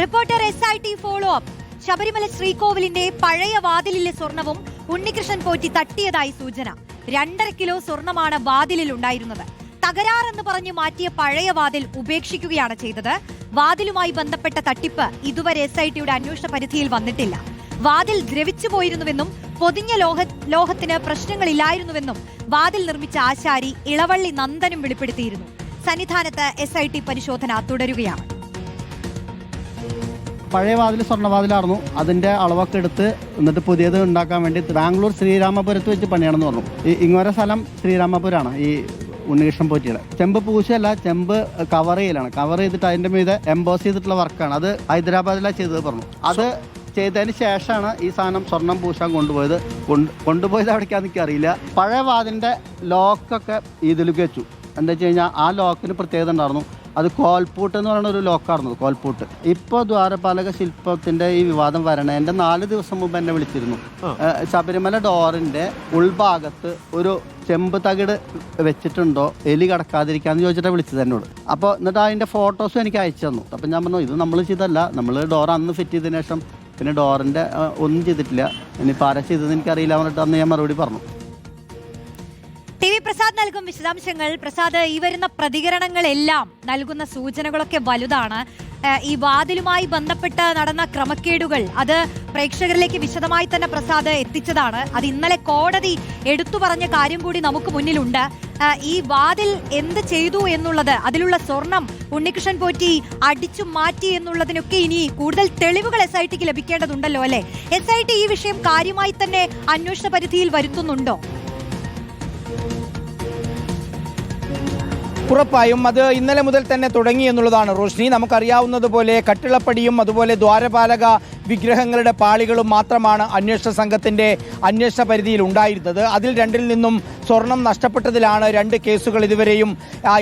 Reporter S I T follow up Sabarimala ശ്രീകോവിലിന്റെ പഴയ വാതിലിലെ സ്വർണവും ഉണ്ണികൃഷ്ണൻ പോറ്റി തട്ടിയതായി സൂചന. രണ്ടര കിലോ സ്വർണമാണ് വാതിലിൽ ഉണ്ടായിരുന്നത്. തകരാറെന്ന് പറഞ്ഞ് മാറ്റിയ പഴയ വാതിൽ ഉപേക്ഷിക്കുകയാണ് ചെയ്തത്. വാതിലുമായി ബന്ധപ്പെട്ട തട്ടിപ്പ് ഇതുവരെ എസ് ഐ ടിയുടെ അന്വേഷണ പരിധിയിൽ വന്നിട്ടില്ല. വാതിൽ ദ്രവിച്ചു പോയിരുന്നുവെന്നും പൊതിഞ്ഞ ലോഹ ലോഹത്തിന് പ്രശ്നങ്ങളില്ലായിരുന്നുവെന്നും വാതിൽ നിർമ്മിച്ച ആശാരി ഇളവള്ളി നന്ദനും വെളിപ്പെടുത്തിയിരുന്നു. സന്നിധാനത്ത് എസ് പരിശോധന തുടരുകയാണ്. പഴയ വാതിൽ സ്വർണവാതിലായിരുന്നു. അതിന്റെ അളവൊക്കെ എടുത്ത് എന്നിട്ട് പുതിയത് ഉണ്ടാക്കാൻ വേണ്ടി ബാംഗ്ലൂർ ശ്രീരാമപുരത്ത് വെച്ച് പണിയാണെന്ന് പറഞ്ഞു. ഈ ഇങ്ങോരെ സ്ഥലം ശ്രീരാമപുരമാണ് ഈ ഉണ്ണികൃഷ്ണൻ പോറ്റിയുടെ ചെമ്പ് പൂശയല്ല ചെമ്പ് കവർ ചെയ്യലാണ്. കവർ ചെയ്തിട്ട് അതിന്റെ മീതെ എംബോസ് ചെയ്തിട്ടുള്ള വർക്കാണ്. അത് ഹൈദരാബാദിലാണ് ചെയ്തത് പറഞ്ഞു. അത് ചെയ്തതിന് ശേഷമാണ് ഈ സാധനം സ്വർണം പൂശാൻ കൊണ്ടുപോയത്. കൊണ്ട് കൊണ്ടുപോയത് അവിടേക്കാന്ന് എനിക്ക് അറിയില്ല. പഴയ വാതിന്റെ ലോക്കൊക്കെ ഇതിലേക്ക് വെച്ചു. എന്താ വെച്ച് കഴിഞ്ഞാൽ ആ ലോക്കിന് പ്രത്യേകത ഉണ്ടായിരുന്നു. അത് കോൽപൂട്ട് എന്ന് പറയുന്ന ഒരു ലോക്കായിരുന്നു കോൽപൂട്ട്. ഇപ്പോൾ ദ്വാരപാലക ശില്പത്തിന്റെ ഈ വിവാദം വരണ എന്റെ നാല് ദിവസം മുമ്പ് എന്നെ വിളിച്ചിരുന്നു. ശബരിമല ഡോറിന്റെ ഉൾഭാഗത്ത് ഒരു ചെമ്പ് തകിട് വെച്ചിട്ടുണ്ടോ എലി കടക്കാതിരിക്കാന്ന് ചോദിച്ചിട്ടാണ് വിളിച്ചത് എന്നോട്. അപ്പോൾ എന്നിട്ട് അതിന്റെ ഫോട്ടോസും എനിക്ക് അയച്ചു തന്നു. അപ്പം ഞാൻ പറഞ്ഞു ഇത് നമ്മൾ ചെയ്തല്ല നമ്മൾ ഡോർ അന്ന് ഫിറ്റ് ചെയ്തതിനു ശേഷം പിന്നെ ഡോറിന്റെ ഒന്നും ചെയ്തിട്ടില്ല. ഇനി ആരാ ചെയ്തതെന്ന് എനിക്കറിയില്ല പറഞ്ഞിട്ട് അന്ന് ഞാൻ മറുപടി പറഞ്ഞു. ടി വി പ്രസാദ് നൽകും വിശദാംശങ്ങൾ. പ്രസാദ് ഈ വരുന്ന പ്രതികരണങ്ങളെല്ലാം നൽകുന്ന സൂചനകളൊക്കെ വലുതാണ്. ഈ വാതിലുമായി ബന്ധപ്പെട്ട് നടന്ന ക്രമക്കേടുകൾ അത് പ്രേക്ഷകരിലേക്ക് വിശദമായി തന്നെ പ്രസാദ് എത്തിച്ചതാണ്. അത് ഇന്നലെ കോടതി എടുത്തു പറഞ്ഞ കാര്യം കൂടി നമുക്ക് മുന്നിലുണ്ട്. ഈ വാതിൽ എന്ത് ചെയ്തു എന്നുള്ളത് അതിലുള്ള സ്വർണം ഉണ്ണികൃഷ്ണൻ പോറ്റി അടിച്ചു മാറ്റി എന്നുള്ളതിനൊക്കെ ഇനി കൂടുതൽ തെളിവുകൾ എസ് ഐ ടിക്ക് ലഭിക്കേണ്ടതുണ്ടല്ലോ അല്ലെ? എസ് ഐ ടി ഈ വിഷയം കാര്യമായി തന്നെ അന്വേഷണ പരിധിയിൽ വരുത്തുന്നുണ്ടോ? ഉറപ്പായും അത് ഇന്നലെ മുതൽ തന്നെ തുടങ്ങി എന്നുള്ളതാണ് റോഷ്നി. നമുക്കറിയാവുന്നതുപോലെ കട്ടിളപ്പടിയും അതുപോലെ ദ്വാരപാലക വിഗ്രഹങ്ങളുടെ പാളികളും മാത്രമാണ് അന്വേഷണ സംഘത്തിന്റെ അന്വേഷണ പരിധിയിൽ ഉണ്ടായിരുന്നത്. അതിൽ രണ്ടിൽ നിന്നും സ്വർണം നഷ്ടപ്പെട്ടതിലാണ് രണ്ട് കേസുകൾ ഇതുവരെയും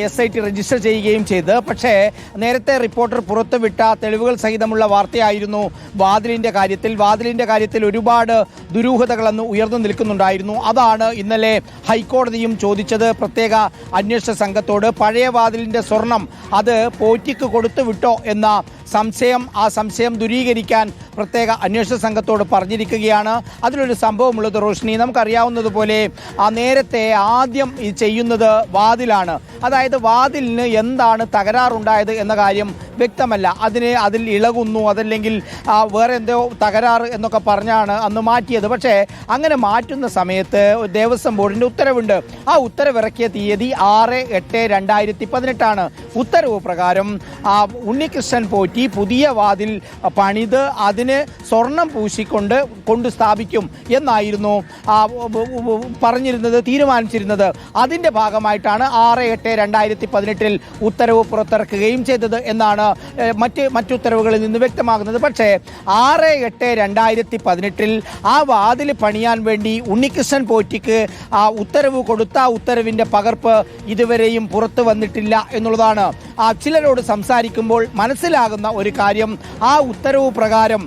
എസ് ഐ ടി രജിസ്റ്റർ ചെയ്യുകയും ചെയ്തത്. പക്ഷേ നേരത്തെ റിപ്പോർട്ടർ പുറത്തുവിട്ട തെളിവുകൾ സഹിതമുള്ള വാർത്തയായിരുന്നു വാതിലിന്റെ കാര്യത്തിൽ. വാതിലിന്റെ കാര്യത്തിൽ ഒരുപാട് ദുരൂഹതകൾ അന്ന് ഉയർന്നു നിൽക്കുന്നുണ്ടായിരുന്നു. അതാണ് ഇന്നലെ ഹൈക്കോടതിയും ചോദിച്ചത് പ്രത്യേക അന്വേഷണ സംഘത്തോട്. പഴയ വാതിലിന്റെ സ്വർണം അത് പോറ്റിക്ക് കൊടുത്തു വിട്ടോ എന്ന സംശയം ആ സംശയം ദൂരീകരിക്കാൻ പ്രത്യേക അന്വേഷണ സംഘത്തോട് പറഞ്ഞിരിക്കുകയാണ്. അതിലൊരു സംഭവമുള്ളത് റോഷ്നി നമുക്കറിയാവുന്നതുപോലെ ആ നേരത്തെ ആദ്യം ചെയ്യുന്നത് വാതിലാണ്. അതായത് വാതിലിന് എന്താണ് തകരാറുണ്ടായത് എന്ന കാര്യം വ്യക്തമല്ല. അതിന് അതിൽ ഇളകുന്നു അതല്ലെങ്കിൽ വേറെ എന്തോ തകരാറ് എന്നൊക്കെ പറഞ്ഞാണ് അന്ന് മാറ്റിയത്. പക്ഷേ അങ്ങനെ മാറ്റുന്ന സമയത്ത് ദേവസ്വം ബോർഡിന്റെ ഉത്തരവുണ്ട്. ആ ഉത്തരവിറക്കിയ തീയതി ആറ് എട്ട് രണ്ടായിരത്തി പതിനെട്ടാണ് ഉത്തരവ് പ്രകാരം ഉണ്ണികൃഷ്ണൻ പോറ്റി പുതിയ വാതിൽ പണിത് അതിന് സ്വർണം പൂശിക്കൊണ്ട് കൊണ്ട് സ്ഥാപിക്കും എന്നായിരുന്നു പറഞ്ഞിരുന്നത് തീരുമാനിച്ചിരുന്നത്. അതിന്റെ ഭാഗമായിട്ടാണ് ആറ് എട്ട് രണ്ടായിരത്തി പതിനെട്ടിൽ ഉത്തരവ് പുറത്തിറക്കുകയും ചെയ്തത് എന്നാണ് മറ്റ് മറ്റുത്തരവുകളിൽ നിന്ന് വ്യക്തമാകുന്നത്. പക്ഷേ ആറ് എട്ട് രണ്ടായിരത്തി പതിനെട്ടിൽ ആ വാതിൽ പണിയാൻ വേണ്ടി ഉണ്ണികൃഷ്ണൻ പോറ്റിക്ക് ആ ഉത്തരവ് കൊടുത്ത ഉത്തരവിന്റെ പകർപ്പ് ഇതുവരെയും പുറത്തു വന്നിട്ടില്ല എന്നുള്ളതാണ്. ആ ചിലരോട് സംസാരിക്കുമ്പോൾ മനസ്സിലാകുന്ന ഒരു കാര്യം ആ ഉത്തരവ് പ്രകാരം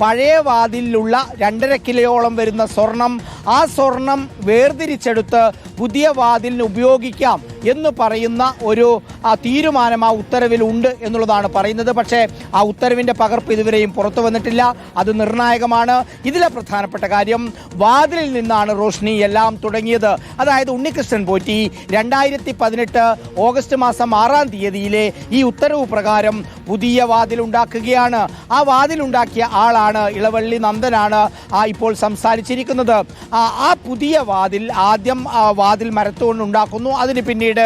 പഴയ വാതിലിലുള്ള രണ്ടര കിലോയോളം വരുന്ന സ്വർണം ആ സ്വർണം വേർതിരിച്ചെടുത്ത് പുതിയ വാതിലിന് ഉപയോഗിക്കാം എന്ന് പറയുന്ന ഒരു തീരുമാനം ആ ഉത്തരവിൽ ഉണ്ട് എന്നുള്ളതാണ് പറയുന്നത്. പക്ഷേ ആ ഉത്തരവിന്റെ പകർപ്പ് ഇതുവരെയും പുറത്തു വന്നിട്ടില്ല. അത് നിർണായകമാണ്. ഇതിലെ പ്രധാനപ്പെട്ട കാര്യം വാതിലിൽ നിന്നാണ് റോഷ്നി എല്ലാം തുടങ്ങിയത്. അതായത് ഉണ്ണികൃഷ്ണൻ പോറ്റി രണ്ടായിരത്തി പതിനെട്ട് ഓഗസ്റ്റ് മാസം ആറാം തീയതിയിലെ ഈ ഉത്തരവ് പ്രകാരം പുതിയ വാതിൽ ഉണ്ടാക്കുകയാണ്. ആ വാതിൽ ഉണ്ടാക്കിയ ആളാണ് ഇളവള്ളി നന്ദനാണ് ഇപ്പോൾ സംസാരിച്ചിരിക്കുന്നത്. ആ പുതിയ വാതിൽ ആദ്യം വാതിൽ മരത്തുകൊണ്ട് ഉണ്ടാക്കുന്നു അതിന് പിന്നീട്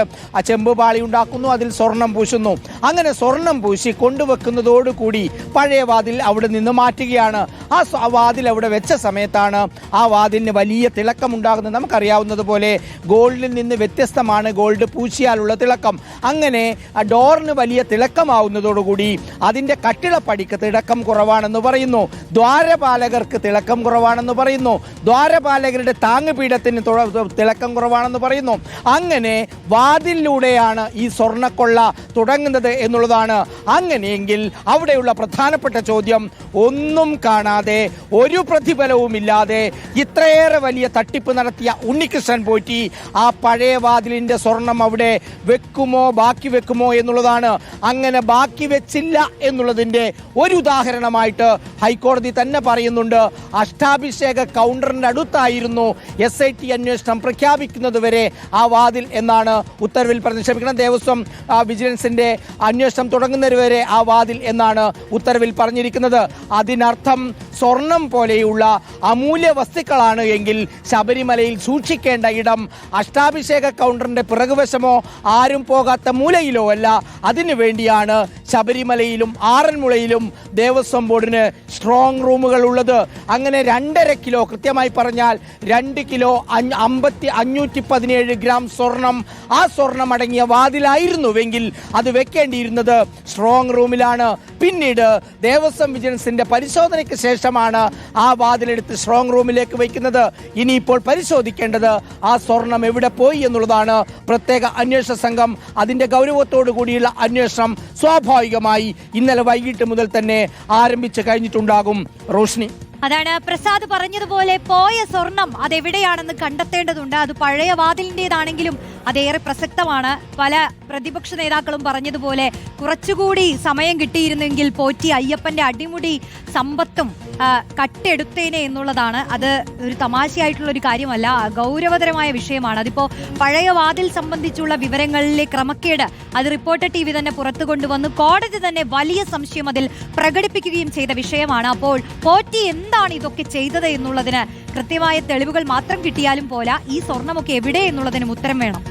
ചെമ്പുപാളി ഉണ്ടാക്കുന്നു അതിൽ സ്വർണം പൂശുന്നു. അങ്ങനെ സ്വർണം പൂശി കൊണ്ടുവെക്കുന്നതോടുകൂടി പഴയ വാതിൽ അവിടെ നിന്ന് മാറ്റുകയാണ്. ആ വാതിൽ അവിടെ വെച്ച സമയത്താണ് ആ വാതിലിന് വലിയ തിളക്കമുണ്ടാകുന്നത്. നമുക്കറിയാവുന്നതുപോലെ ഗോൾഡിൽ നിന്ന് വ്യത്യസ്തമാണ് ഗോൾഡ് പൂശിയാലുള്ള തിളക്കം. അങ്ങനെ ഡോറിന് വലിയ തിളക്കമാവുന്നതോടുകൂടി അതിന്റെ കട്ടിളപ്പടിക്ക് തിളക്കം കുറവാണെന്ന് പറയുന്നു. ദ്വാരപാലകർക്ക് തിളക്കം കുറവാണെന്ന് പറയുന്നു. ദ്വാരപാലക ദ്വാരപാലകരുടെ താങ്ങുപീഠത്തിന് തിളക്കം കുറവാണെന്ന് പറയുന്നു. അങ്ങനെ വാതിലിലൂടെയാണ് ഈ സ്വർണക്കൊള്ള തുടങ്ങുന്നത് എന്നുള്ളതാണ്. അങ്ങനെയെങ്കിൽ അവിടെയുള്ള പ്രധാനപ്പെട്ട ചോദ്യം ഒന്നും കാണാതെ ഒരു പ്രതിഫലവുമില്ലാതെ ഇത്രയേറെ വലിയ തട്ടിപ്പ് നടത്തിയ ഉണ്ണികൃഷ്ണൻ പോറ്റി ആ പഴയ വാതിലിന്റെ സ്വർണം അവിടെ വെക്കുമോ ബാക്കി വെക്കുമോ എന്നുള്ളതാണ്. അങ്ങനെ ബാക്കി വെച്ചില്ല എന്നുള്ളതിന്റെ ഒരു ഉദാഹരണമായിട്ട് ഹൈക്കോടതി തന്നെ പറയുന്നുണ്ട് അഷ്ടാഭിഷേക കൗണ്ടറിന്റെ അടുത്തായിരുന്നു എസ് ഐ ടി അന്വേഷണം പ്രഖ്യാപിക്കുന്നത് വരെ ആ വാതിൽ എന്നാണ് ഉത്തരവിൽ പറഞ്ഞത് ക്ഷമിക്കണം ദേവസ്വം വിജിലൻസിന്റെ അന്വേഷണം തുടങ്ങുന്നതുവരെ ആ വാതിൽ എന്നാണ് ഉത്തരവിൽ പറഞ്ഞിരിക്കുന്നത്. അതിനർത്ഥം സ്വർണം പോലെയുള്ള അമൂല്യ വസ്തുക്കളാണ് എങ്കിൽ ശബരിമലയിൽ സൂക്ഷിക്കേണ്ട ഇടം അഷ്ടാഭിഷേക കൗണ്ടറിന്റെ പിറകുവശമോ ആരും പോകാത്ത മൂലയിലോ അല്ല. അതിനു വേണ്ടിയാണ് ശബരിമലയിലും ആറന്മുളയിലും ദേവസ്വം ബോർഡിന് സ്ട്രോങ് റൂമുകൾ ഉള്ളത്. അങ്ങനെ രണ്ടര കിലോ കൃത്യമായി പറഞ്ഞാൽ രണ്ട് കിലോ അമ്പത്തി അഞ്ഞൂറ്റി പതിനേഴ് ഗ്രാം സ്വർണം ആ സ്വർണം അടങ്ങിയ വാതിലായിരുന്നുവെങ്കിൽ അത് വെക്കേണ്ടിയിരുന്നത് സ്ട്രോങ് റൂമിലാണ്. പിന്നീട് ദേവസ്വം വിജിലൻസിന്റെ പരിശോധനയ്ക്ക് ശേഷമാണ് ആ വാതിലെടുത്ത് സ്ട്രോങ് റൂമിലേക്ക് വയ്ക്കുന്നത്. ഇനിയിപ്പോൾ പരിശോധിക്കേണ്ടത് ആ സ്വർണം എവിടെ പോയി എന്നുള്ളതാണ്. പ്രത്യേക അന്വേഷണ സംഘം അതിന്റെ ഗൗരവത്തോടു കൂടിയുള്ള അന്വേഷണം സ്വാഭാവികമായി ഇന്നലെ വൈകിട്ട് മുതൽ തന്നെ ആരംഭിച്ചു കഴിഞ്ഞിട്ടുണ്ടാകും. റോഷ്നി. അതാണ് പ്രസാദ് പറഞ്ഞതുപോലെ പോയ സ്വർണം അതെവിടെയാണെന്ന് കണ്ടെത്തേണ്ടതുണ്ട്. അത് പഴയ വാതിലിന്റെതാണെങ്കിലും അതേറെ പ്രസക്തമാണ്. പല പ്രതിപക്ഷ നേതാക്കളും പറഞ്ഞതുപോലെ കുറച്ചുകൂടി സമയം കിട്ടിയിരുന്നെങ്കിൽ പോറ്റി അയ്യപ്പന്റെ അടിമുടി സമ്പത്തും കട്ടെടുത്തേനെ എന്നുള്ളതാണ്. അത് ഒരു തമാശയായിട്ടുള്ള ഒരു കാര്യമല്ല ഗൗരവതരമായ വിഷയമാണ്. അതിപ്പോ പഴയ വാതിൽ സംബന്ധിച്ചുള്ള വിവരങ്ങളിലെ ക്രമക്കേട് അത് റിപ്പോർട്ടർ ടി വി തന്നെ പുറത്തു കൊണ്ടുവന്ന് കോടതി തന്നെ വലിയ സംശയം അതിൽ പ്രകടിപ്പിക്കുകയും ചെയ്ത വിഷയമാണ്. അപ്പോൾ പോറ്റി എന്താണ് ഇതൊക്കെ ചെയ്തത് എന്നുള്ളതിന് കൃത്യമായ തെളിവുകൾ മാത്രം കിട്ടിയാലും പോരാ. ഈ സ്വർണമൊക്കെ എവിടെ എന്നുള്ളതിനും ഉത്തരം വേണം.